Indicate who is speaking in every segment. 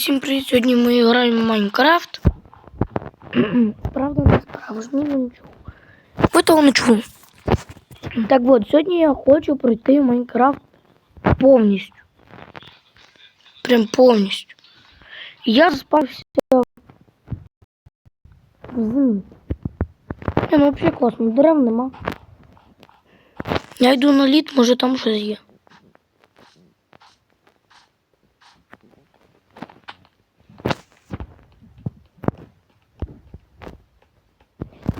Speaker 1: Всім привіт! Сьогодні ми граємо в Майнкрафт. Правда, не справжній, ну нічого. Ви того не чули. Так от, сьогодні я хочу пройти Майнкрафт повністю. Прям повністю. Я заспався в зимі. Не, ну взагалі класно, дерев нема. Я йду на лід, може там щось є.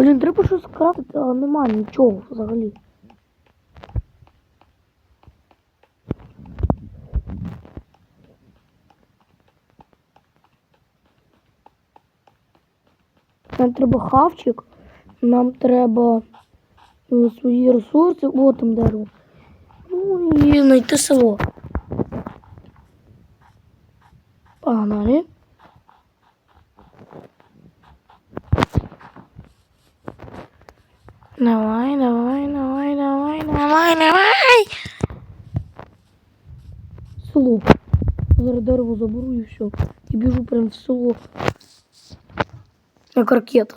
Speaker 1: Блін, треба щось крафтити, але нема нічого взагалі. Нам треба хавчик, нам треба е, свої ресурси, о, там дерево. Ну і знайти село. Погнали. Давай, давай, давай, давай, давай, давай. Село. Зараз дерево заберу і все. І біжу прям в село. Як ракета.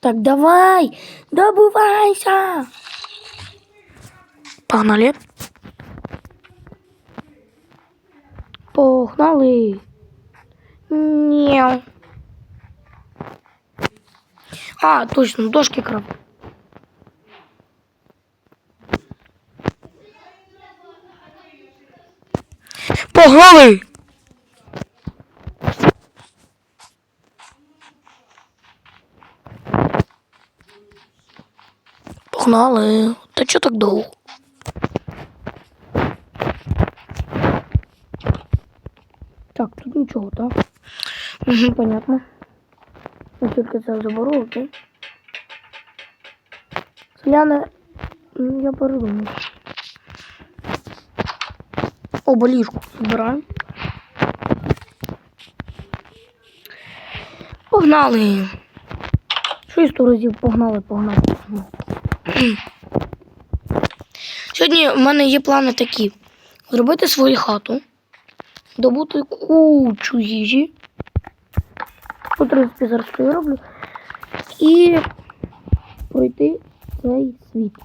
Speaker 1: Так, давай, добывайся. Погнали. Погнали. Ні. А, точно, дошки крав. Погнали. Погнали. Та чого так довго? Так, тут нічого, так? Угу, понятно. Я тільки це заберу, окей. Селяни, ну, я передумав. О, болішку збираємо. Погнали! Сто разів погнали, погнали, погнали. Сьогодні в мене є плани такі: зробити свою хату, добути кучу їжі. У принципі, зараз що я роблю. І пройти цей світ.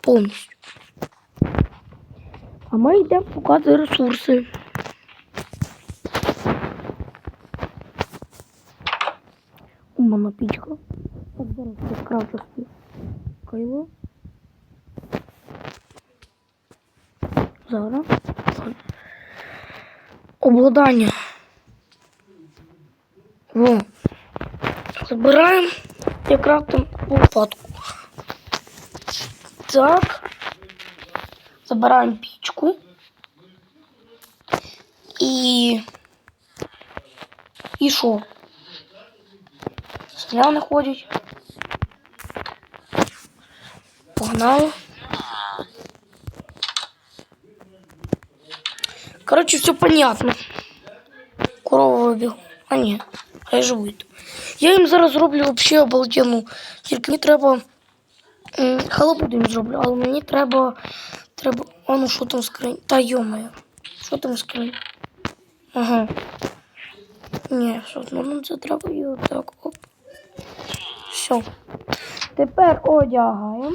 Speaker 1: Повністю. А ми йдемо шукати ресурси. У мене пічка. Так, зараз собі кайло. Зараз. Обладання. Во. Забираємо і крафтимо лопатку. Так. Забираємо пічку. І. І що? Селяни ходять. Погнали. Короче, все понятно. Корова вибіг. А ні, хай живуть. Я їм зараз зроблю вообще обалденну. Тільки мені треба. Халабуду їм зроблю, але мені треба. Треба. А ну що там скринь? Та йомаю. Що там скринь? Ага. Ні, що ну це треба і отак. Оп. Все. Тепер одягаємо.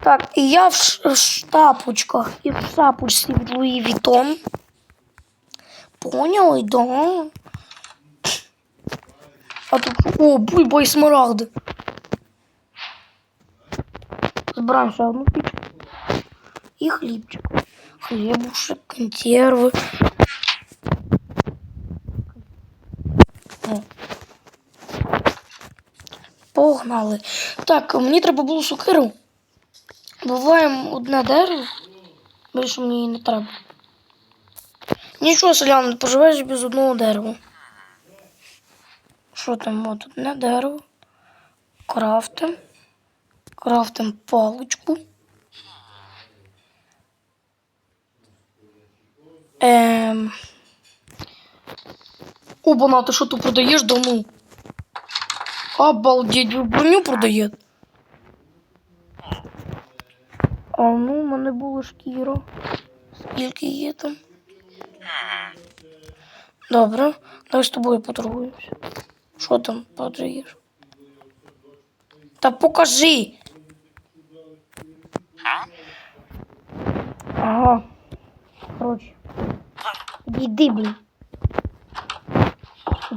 Speaker 1: Так, і я в, штапочках і в шапочці від Луї Вітон. Поняли, да? А тут, о, бульба і смарагди. Збираємо ще одну пічку. І хлібчик. Хлібушек, консерви. Погнали. Так, мені треба було сокиру. Буваємо одне дерево. Більше мені не треба. Нічого, селян, не поживеш без одного дерева. Що там? От одне дерево. Крафтим. Крафтим паличку. Ем, Оба, ти що тут продаєш давно? Обалдеть, броню продає. А ну, в мене була шкіра. Скільки є там? Добре, давай з тобою поторгуємося. Що там продаєш? Та покажи. Ага. Короче. Іди, блін.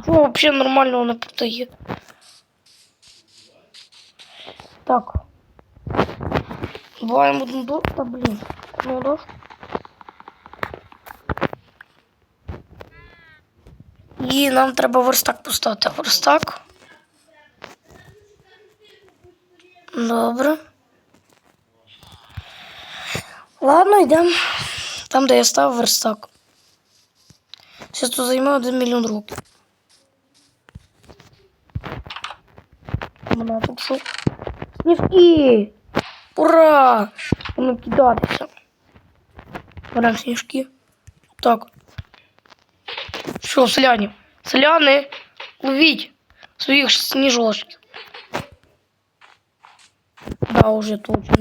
Speaker 1: Чого взагалі нормального не продає? Так. Буваємо одну до... Та блін. Ну дошку. І нам треба верстак поставити. Верстак. Добре. Ладно, йдемо. Там, де я ставив верстак. Зараз тут займе один мільйон років. Вона тут що? Сніжки! Ура! Воно кидатися. Беремо сніжки. Так. Що, селяні? Селяни, ловіть своїх сніжочків. Да, уже точно.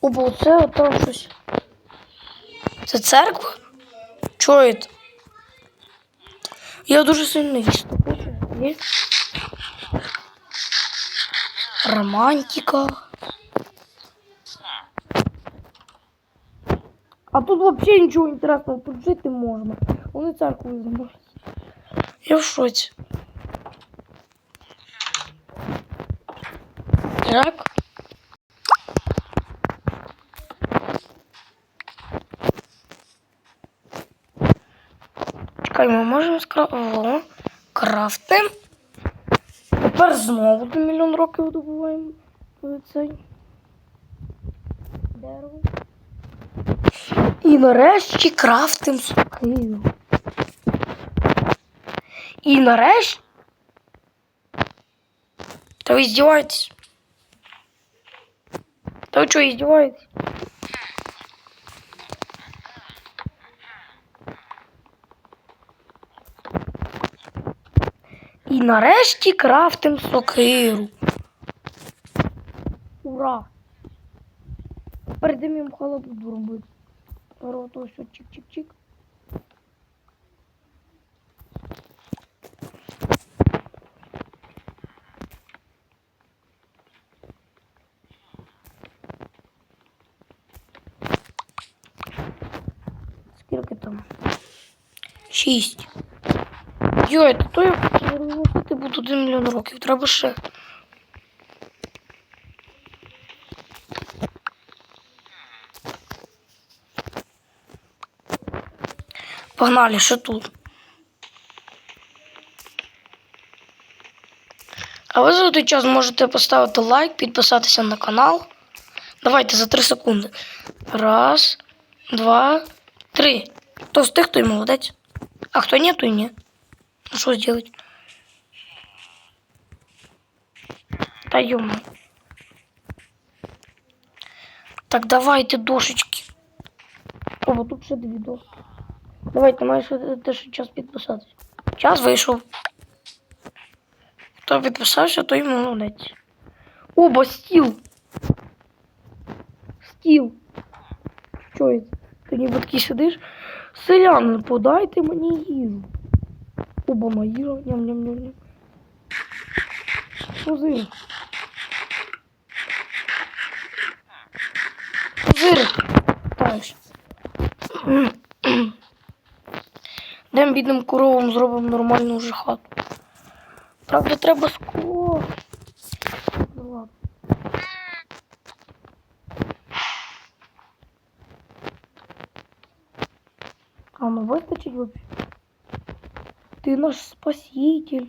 Speaker 1: Оба, оце там щось. Це церква? Чого це? Я дуже сильно їсти хочу. Романтика. А тут вообще нічого інтересного, тут жити можна. Вони церкву зможуть. Я в шоці. Так. Чекай, ми можемо скрафтити. Крафтим. Тепер знову до мільйон років добуваємо цей дерево. І нарешті крафтим сокиру. І нарешті. Та ви здіваєтесь? Та ви що, здіваєтесь? І нарешті крафтим сокиру. Ура! Перед їм халабуду робити. Зараз то чик-чик-чик. Скільки там? Шість. Йой, то я ти буду один мільйон років. Треба ще. Погнали, що тут? А ви за той час можете поставити лайк, підписатися на канал. Давайте за 3 секунди. Раз, два, три. Хто встиг, той молодець. А хто ні, той ні. Ну що зробити? Та йому. Так, давайте дошечки. О, вот тут ще дві доски. Давайте, маєш теж час підписатися. Час вийшов. Хто підписався, той молодець. Оба стіл. Стіл. Що це? Ти ніби такий сидиш. Селяни, подайте мені їжу. Оба моя їжа. Ням-ням-ням. Пузир. Пузир. Так. Дем бідним коровам зробимо нормальну вже хату. Правда, треба скло. Ну ладно. А ну вистачить вообще? Ты наш спаситель.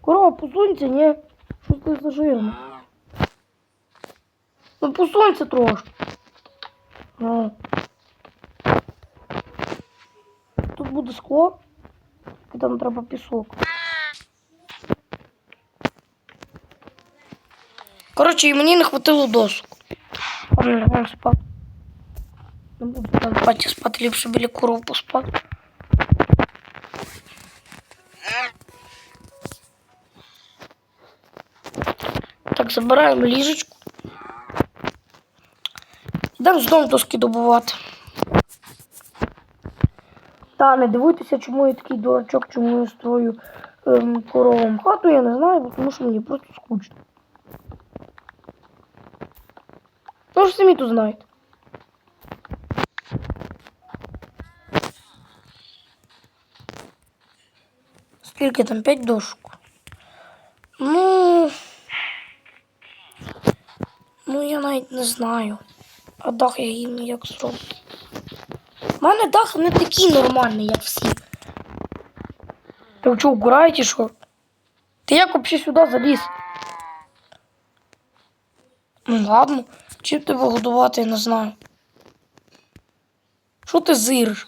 Speaker 1: Корова, посунься, не? Що ти за жирна? Ну посунься трошки. Ну. Тут буде скло. І там треба пісок. Коротше, і мені не хватило досок. Ладно, лягаємо спати. Не буду там в хаті спати, ліпше біля коров поспати. Забираємо ліжечку. Йдемо знову доски добувати. Та не дивуйтеся, чому я такий дурачок, чому я строю ем, коровам хату, я не знаю, тому що мені просто скучно. Ну ж самі тут знаєте. Скільки там? 5 дошок. Ну. Ну, я навіть не знаю. А дах я її ніяк зроблю. У мене дах не такий нормальний, як всі. Ти що, угораєте, що? Ти як взагалі сюди заліз? Ну ладно, чим тебе годувати, я не знаю. Що ти зириш?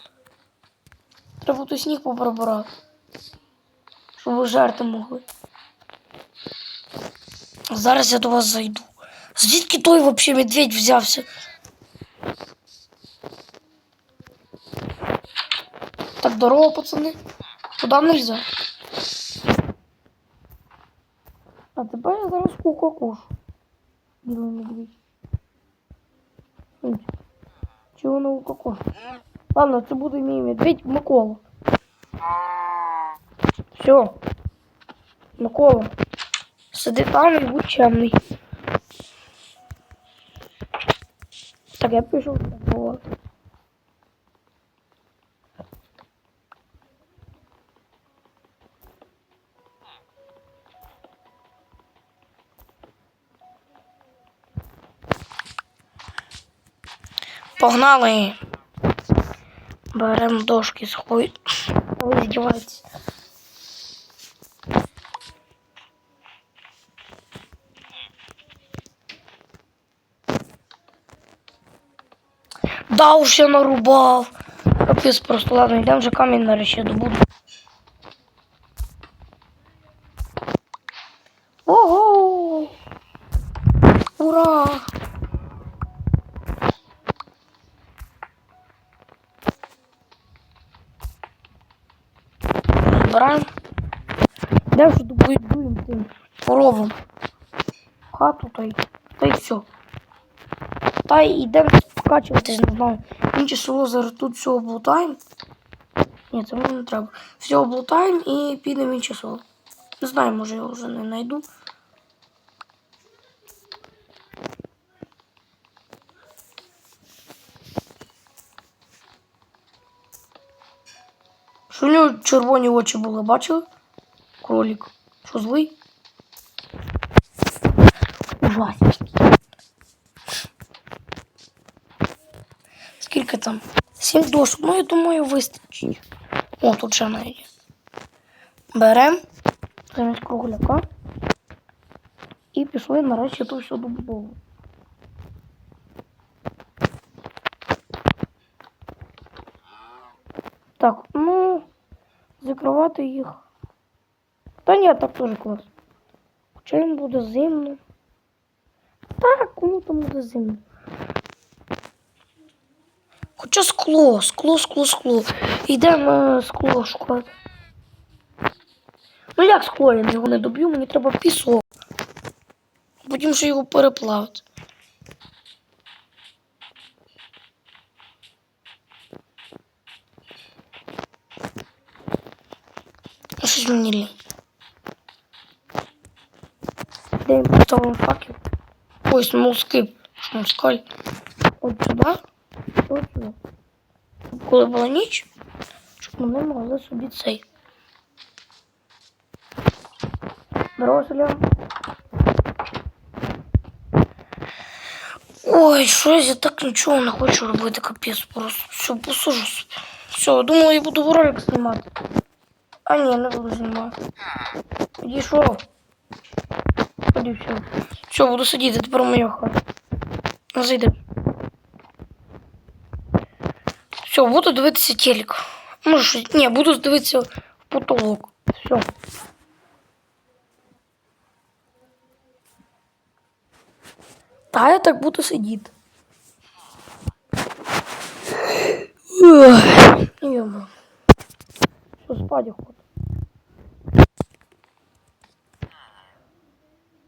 Speaker 1: Треба тут сніг поприбирати. Щоб ви жерти могли. Зараз я до вас зайду. Звідки той вообще медведь взявся? Так, здорово, пацани. Туда нельзя. А тебе я зараз кукакушу. Білий медведь. Чого на укакушу? Ладно, це буде мій медведь Микола. Все. Микола. Сиди там і будь чемний. Так, я пішов. Вот. Погнали. Беремо дошки з хуй. Ви здіваєтесь. Да, уж я нарубав. Капець просто, ладно, йдемо вже камінь нарешті добуду. Ого! Ура! Збираємо. Де вже добудуємо тим коровам. Хату та й, та й все. Та й йдемо покачуватись, не знаю. Інше зараз тут все облутаємо. Ні, це мені не треба. Все облутаємо і підемо інше село. Не знаю, може я вже не знайду. Що у нього червоні очі були, бачили? Кролик. Що злий? Ужасний. Скільки там? Сім дошок. Ну, я думаю, вистачить. О, тут ще навіть. є. Берем замість кругляка. І пішли нарешті тут все добудову. Так, ну, закривати їх. Та ні, так теж клас. Хоча їм буде зимно. Так, кому там буде зимно. Хоча скло, скло, скло, скло. Йдемо скло шукати. Ну як скло, я його не доб'ю, мені треба пісок. Потім ще його переплавити. Ну, Щось мені лінь. Де я поставив факел? Ой, смолскип. Смолскаль. От сюди. Сюди. Коли була ніч, щоб вони могли собі цей. Здорово, Селян. Ой, щось я так нічого не хочу робити, капець просто. Все, посужу. собі. Все, думала, я буду ролик знімати. А ні, не буду знімати. Підійшов. Ході, все. Все, буду сидіти, тепер моя хата. Ну, зайди. Все, буду дивитися телек. Ну Може, ні, буду дивитися в потолок. Все. Та я так буду сидіти. Йома. Що спать охота.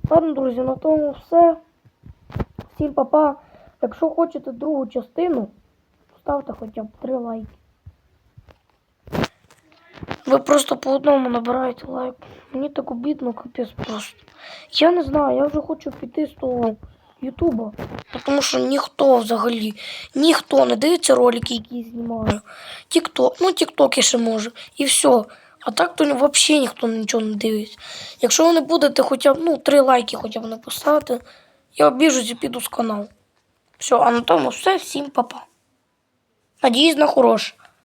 Speaker 1: Ладно, друзі, на тому все. Всім папа. Якщо хочете другу частину ставте хоча б 3 лайки. Ви просто по одному набираєте лайк. Мені так обідно, капець просто. Я не знаю, я вже хочу піти з того Ютуба. Тому що ніхто взагалі, ніхто не дивиться ролики, які я знімаю. Тікток, ну Тікток я ще можу. І все. А так то взагалі ніхто нічого не дивиться. Якщо ви не будете хоча б ну, три лайки хоча б написати, я обіжусь і піду з каналу. Все, а на тому все, всім па-па. Надіюсь на хороше.